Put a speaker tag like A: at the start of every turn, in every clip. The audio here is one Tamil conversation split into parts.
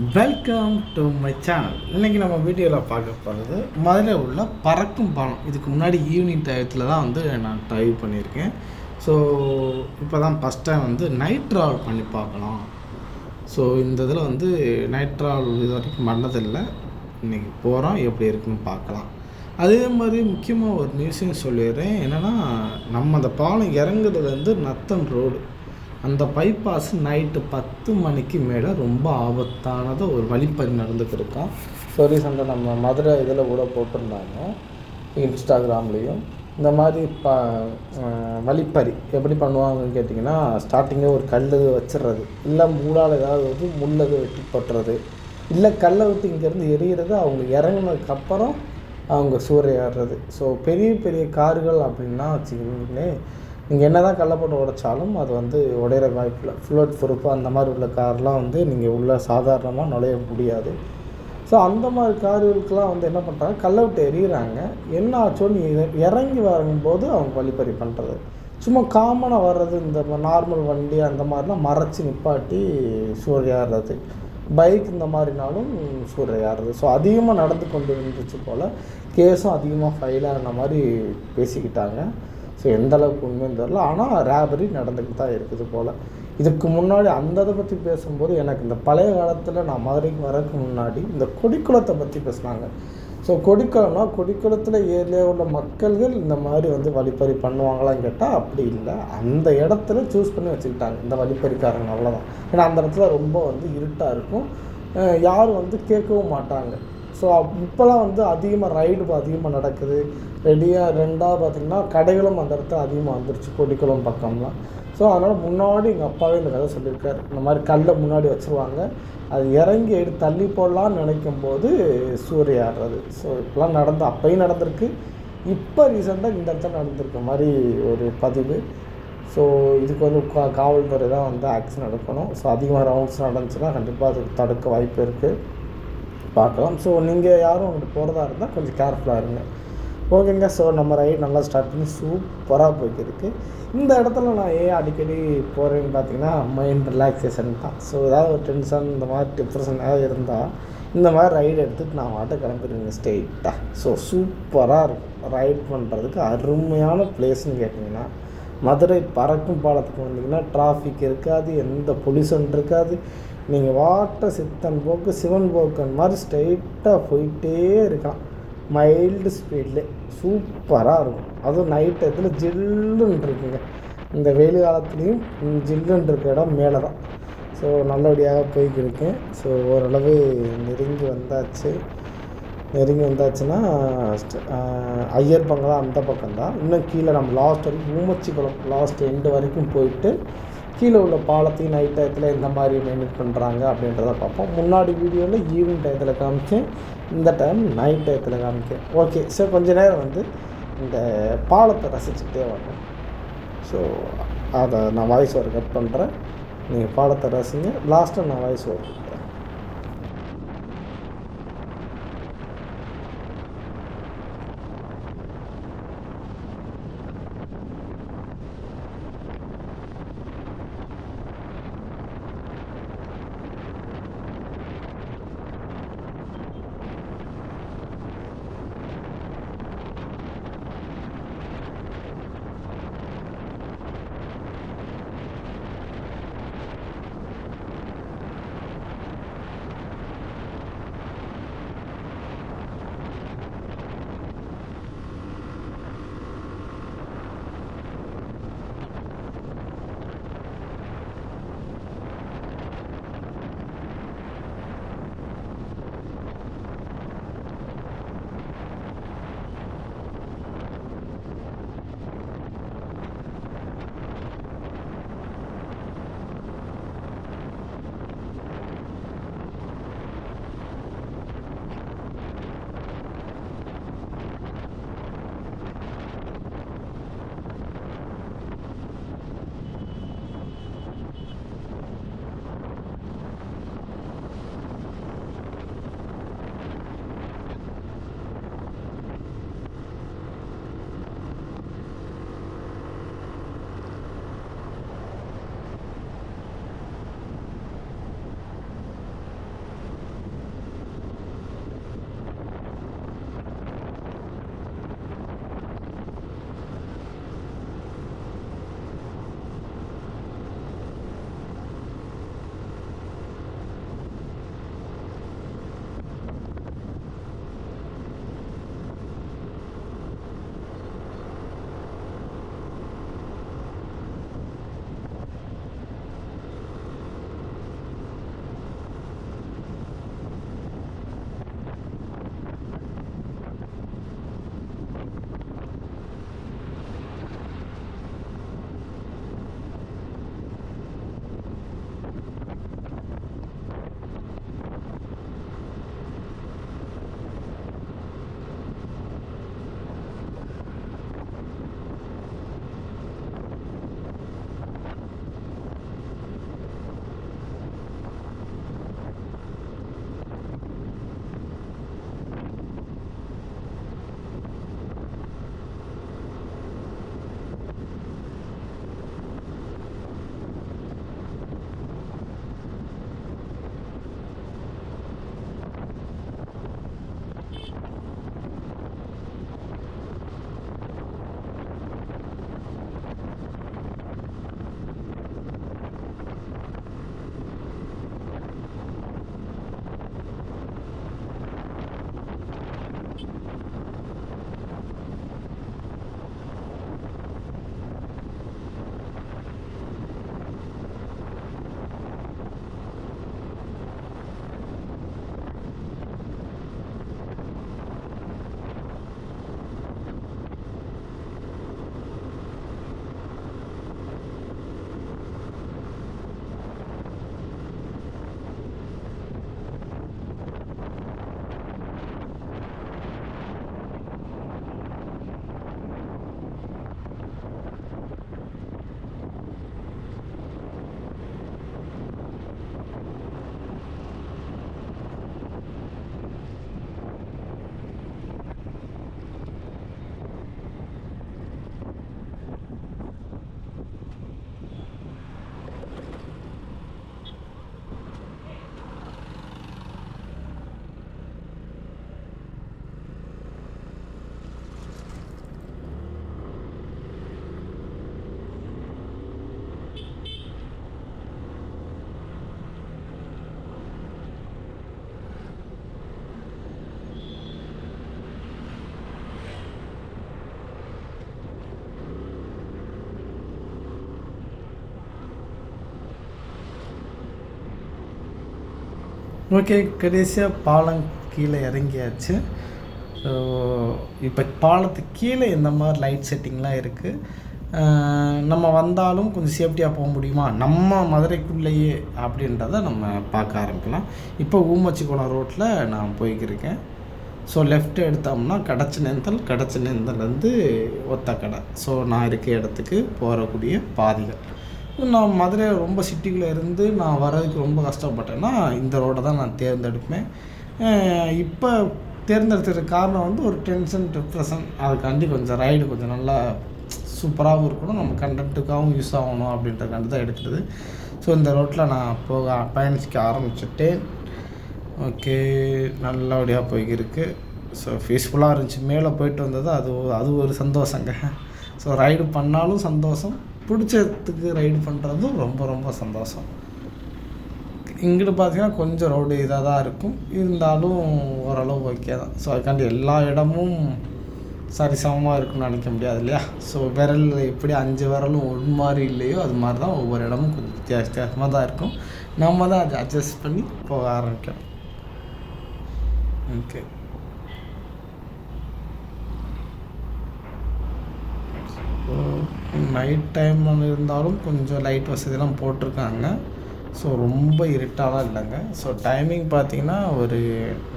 A: வெல்கம் டு மை சேனல் இன்றைக்கி நம்ம வீடியோவில் பார்க்க போகிறது மதுரை உள்ள பறக்கும் பாலம். இதுக்கு முன்னாடி ஈவினிங் டயத்தில் தான் வந்து நான் ட்ரைவ் பண்ணியிருக்கேன். ஸோ இப்போ தான் ஃபஸ்ட் டைம் வந்து நைட் ட்ராவல் பண்ணி பார்க்கலாம். ஸோ இந்த இதில் வந்து நைட் ட்ராவல் இது வரைக்கும் பண்ணதில்லை. இன்றைக்கி போகிறோம் எப்படி இருக்குன்னு பார்க்கலாம். அதே மாதிரி முக்கியமாக ஒரு நியூஸையும் சொல்லிடுறேன். என்னென்னா நம்ம அந்த பாலம் இறங்குறதுலேருந்து நத்தம் ரோடு அந்த பைபாஸ் நைட்டு பத்து மணிக்கு மேலே ரொம்ப ஆபத்தானது ஒரு வழிப்பறி நடந்துக்கிருக்கான் ஸோ ரீசெண்டாக நம்ம மதுரை இதில் கூட போட்டிருந்தாங்க. இன்ஸ்டாகிராம்லேயும். இந்த மாதிரி ப வழிப்பறி எப்படி பண்ணுவாங்கன்னு கேட்டிங்கன்னா ஸ்டார்டிங்கே ஒரு கல் வச்சிடுறது இல்லை மூடால் ஏதாவது வந்து முள்ளது வெட்டி போட்டுறது இல்லை கல்லை விட்டு இங்கேருந்து எரியிறது அவங்க இறங்குனதுக்கப்புறம் அவங்க சூறையாடுறது. ஸோ பெரிய பெரிய கார்கள் அப்படின்னா வச்சுக்கிங்களேன் நீங்கள் என்ன தான் கல்லை போட்டு உடைச்சாலும் அது வந்து உடையிற வாய்ப்பில்லை ஃப்ளோட் பொறுப்பு அந்த மாதிரி உள்ள கார்லாம் வந்து நீங்கள் உள்ளே சாதாரணமாக நுழைய முடியாது. ஸோ அந்த மாதிரி கார்களுக்கெல்லாம் வந்து என்ன பண்ணுறாங்க கல்லை விட்டு எறிகிறாங்க என்ன ஆச்சோன்னு இறங்கி வரும்போது அவங்க வழிப்பறி பண்ணுறது சும்மா காமனாக வர்றது இந்த நார்மல் வண்டி அந்த மாதிரிலாம் மறைச்சி நிப்பாட்டி சூறையாடுறது பைக் இந்த மாதிரினாலும் சூறையாடுறது ஸோ அதிகமாக நடந்து கொண்டு இருந்துச்சு போல் கேஸும் அதிகமாக ஃபைல் ஆன மாதிரி பேசிக்கிட்டாங்க. ஸோ எந்த அளவுக்கு உண்மைன்னு தெரில ஆனால் ரேபரி நடந்துக்கிட்டு தான் இருக்குது போல். இதுக்கு முன்னாடி அந்த இதை பற்றி பேசும்போது எனக்கு இந்த பழைய காலத்தில் நான் மதுரைக்கு வரதுக்கு முன்னாடி இந்த கொடிக்குளத்தை பற்றி பேசுனாங்க. ஸோ கொடிக்குளம்னா கொடிக்குளத்தில் ஏரியா உள்ள மக்கள்கள் இந்த மாதிரி வந்து வழிப்பறி பண்ணுவாங்களான்னு கேட்டால் அப்படி இல்லை. அந்த இடத்துல சூஸ் பண்ணி வச்சுக்கிட்டாங்க. இந்த வழிப்பறிக்காரங்க அவ்வளோதான் ஏன்னா அந்த இடத்துல ரொம்ப வந்து இருட்டாக இருக்கும். யாரும் வந்து கேட்கவும் மாட்டாங்க. ஸோ இப்போலாம் வந்து அதிகமாக ரைடு அதிகமாக நடக்குது. ரெடியாக ரெண்டாக பார்த்திங்கன்னா கடைகளும் அந்த இடத்துல அதிகமாக வந்துருச்சு. கொடிக்குளம் பக்கம்லாம். ஸோ அதனால் முன்னாடி எங்கள் அப்பாவே இந்த கதை சொல்லியிருக்காரு. இந்த மாதிரி கல்லை முன்னாடி வச்சுருவாங்க. அது இறங்கி எடுத்து தள்ளி போடலான்னு நினைக்கும் போது சூரிய ஆடுறது. ஸோ இப்போலாம் நடந்து அப்பையும் நடந்திருக்கு. இப்போ ரீசெண்டாக இந்த இடத்துல நடந்திருக்க மாதிரி ஒரு பதிவு. ஸோ இதுக்கு வந்து கா காவல்துறை தான் வந்து ஆக்ஷன் எடுக்கணும். ஸோ அதிகமாக ரவுண்ட்ஸ் நடந்துச்சுன்னா கண்டிப்பாக அதுக்கு தடுக்க வாய்ப்பு இருக்குது பார்க்கலாம். ஸோ நீங்கள் யாரும் அங்கிட்டு போகிறதா இருந்தால் கொஞ்சம் கேர்ஃபுல்லாக இருங்க. ஓகேங்க ஸோ நம்ம ரைட் நல்லா ஸ்டார்ட் பண்ணி சூப்பராக போய்க்கிருக்கு இந்த இடத்துல நான் ஏன் அடிக்கடி போகிறேன்னு பார்த்தீங்கன்னா மைண்ட் ரிலாக்ஸேஷன் தான். ஸோ ஏதாவது ஒரு டென்ஷன் இந்த மாதிரி டிப்ரெஷன் ஏதாவது இருந்தால் இந்த மாதிரி ரைடு எடுத்துகிட்டு நான் வாட்ட கிளம்பிடுவேங்க ஸ்டேட்டாக ஸோ சூப்பராக இருக்கும் ரைட் பண்ணுறதுக்கு அருமையான பிளேஸ்னு கேட்டிங்கன்னா மதுரை பறக்கும் பாலத்துக்கு வந்தீங்கன்னா டிராஃபிக் இருக்காது எந்த பொல்யூஷன் இருக்காது. நீங்கள் வாட்ட சித்தன் போக்கு சிவன் போக்கன் மாதிரி ஸ்ட்ரெயிட்டாக போயிட்டே இருக்கான் மைல்டு ஸ்பீடில் சூப்பராக இருக்கும். அதுவும் நைட் டயத்தில் ஜில்லுன்னு இருக்குங்க. இந்த வெயில் காலத்துலேயும் ஜில்லுன்னு இருக்க இடம் மேலே தான் ஸோ நல்லபடியாக போய்க்கிருக்கேன் ஸோ ஓரளவு நெருங்கி வந்தாச்சு. நெருங்கி வந்தாச்சுன்னா ஐயர் பங்களா அந்த பக்கம் தான் இன்னும் கீழே நம்ம லாஸ்ட் வரைக்கும் ஊமச்சிக்குளம் லாஸ்ட் எண்டு வரைக்கும் போயிட்டு கீழே உள்ள பாலத்தையும் நைட் டயத்தில் எந்த மாதிரி மெயின்டைன் பண்ணுறாங்க அப்படின்றத பார்ப்போம். முன்னாடி வீடியோவில் ஈவினிங் டயத்தில் காமிச்சேன். இந்த டைம் நைட் டயத்தில் காமிக்கேன். ஓகே சார் கொஞ்ச நேரம் வந்து இந்த பாலத்தை ரசிச்சுட்டே வரணும் ஸோ அதை நான் வாய்ஸ் ஓவர் கட் பண்ணுறேன் நீங்கள் பாலத்தை ரசிங்க. லாஸ்ட்டாக நான் வாய்ஸ் ஓவர் ஓகே கடைசியாக பாலம் கீழே இறங்கியாச்சு. ஸோ இப்போ பாலத்துக்கு கீழே இந்த மாதிரி லைட் செட்டிங்லாம் இருக்குது நம்ம வந்தாலும் கொஞ்சம் சேஃப்டியாக போக முடியுமா? நம்ம மதுரைக்குள்ளேயே அப்படின்றத நம்ம பார்க்க ஆரம்பிக்கலாம். இப்போ ஊமச்சிக்குளம் ரோட்டில் நான் போய்க்கிருக்கேன். ஸோ லெஃப்ட் எடுத்தோம்னா கடச்சநேந்தல் கடச்சநேந்தல்லேருந்து ஒத்த கடை. ஸோ நான் இருக்க இடத்துக்கு போகக்கூடிய பாதைகள். நான் மதுரை ரொம்ப சிட்டிக்குள்ளே இருந்து நான் வர்றதுக்கு ரொம்ப கஷ்டப்பட்டேன்னா இந்த ரோடை தான் நான் தேர்ந்தெடுப்பேன். இப்போ தேர்ந்தெடுத்ததுக்கு காரணம் வந்து ஒரு டென்ஷன் டிப்ரெஷன் அதுக்காண்டி கொஞ்சம் ரைடு கொஞ்சம் நல்லா சூப்பராகவும் இருக்கணும். நம்ம கண்டென்ட்டுக்காகவும் யூஸ் ஆகணும் அப்படின்றக்காண்டி தான் எடுக்கிறது ஸோ இந்த ரோட்டில் நான் போக பயணிக்க ஆரம்பிச்சுட்டேன். ஓகே நல்லபடியாக போய்க்கிருக்கு ஸோ பீஸ்ஃபுல்லாக இருந்துச்சு. மேலே போயிட்டு வந்தது அது அது ஒரு சந்தோஷங்க. ஸோ ரைடு பண்ணாலும் சந்தோஷம். பிடிச்சதுக்கு ரைடு பண்ணுறதும் ரொம்ப ரொம்ப சந்தோஷம். இங்கிட்டு பார்த்தீங்கன்னா கொஞ்சம் ரோடு இதாக தான் இருக்கும். இருந்தாலும் ஓரளவு ஓகே தான். ஸோ அதுக்காண்டி எல்லா இடமும் சரிசமமாக இருக்கும்னு நினைக்க முடியாது இல்லையா? ஸோ விரல் எப்படி அஞ்சு விரலும் ஒரு மாதிரி இல்லையோ அது மாதிரி தான் ஒவ்வொரு இடமும் கொஞ்சம் வித்தியாச வித்தியாசமாக தான் இருக்கும். நம்ம தான் அதை அட்ஜஸ்ட் பண்ணி போக ஆரம்பிக்கணும். ஓகே நைட் டைம் இருந்தாலும் கொஞ்சம் லைட் வசதியெல்லாம் போட்டிருக்காங்க. ஸோ ரொம்ப இருட்டாலாம் இல்லைங்க. ஸோ டைமிங் பார்த்தீங்கன்னா ஒரு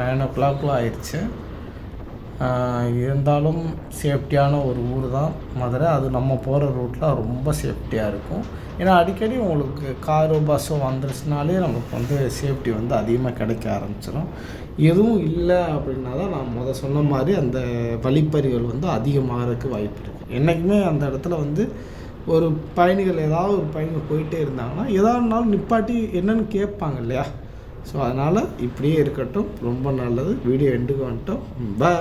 A: நைன் ஓ கிளாக்லாம் ஆயிடுச்சு. இருந்தாலும் சேஃப்டியான ஒரு ஊர் தான் மதுரை. அது நம்ம போகிற ரூட்டில் ரொம்ப சேஃப்டியாக இருக்கும். ஏன்னா அடிக்கடி உங்களுக்கு காரோ பஸ்ஸோ வந்துருச்சுனாலே நமக்கு வந்து சேஃப்டி வந்து அதிகமாக கிடைக்க ஆரம்பிச்சிடும் எதுவும் இல்லை அப்படின்னா தான் நான் முத சொன்ன மாதிரி அந்த வழிப்பறிகள் வந்து அதிகமாகறதுக்கு வாய்ப்பு இருக்குது என்றைக்குமே அந்த இடத்துல வந்து ஒரு பயணிகள் ஏதாவது ஒரு பயணிகள் போயிட்டே இருந்தாங்கன்னா இருந்தாலும் நிப்பாட்டி என்னன்னு கேட்பாங்க இல்லையா? ஸோ அதனால் இப்படியே இருக்கட்டும். ரொம்ப நல்லது. வீடியோ எண்டுக்கு வந்துட்டோம். பா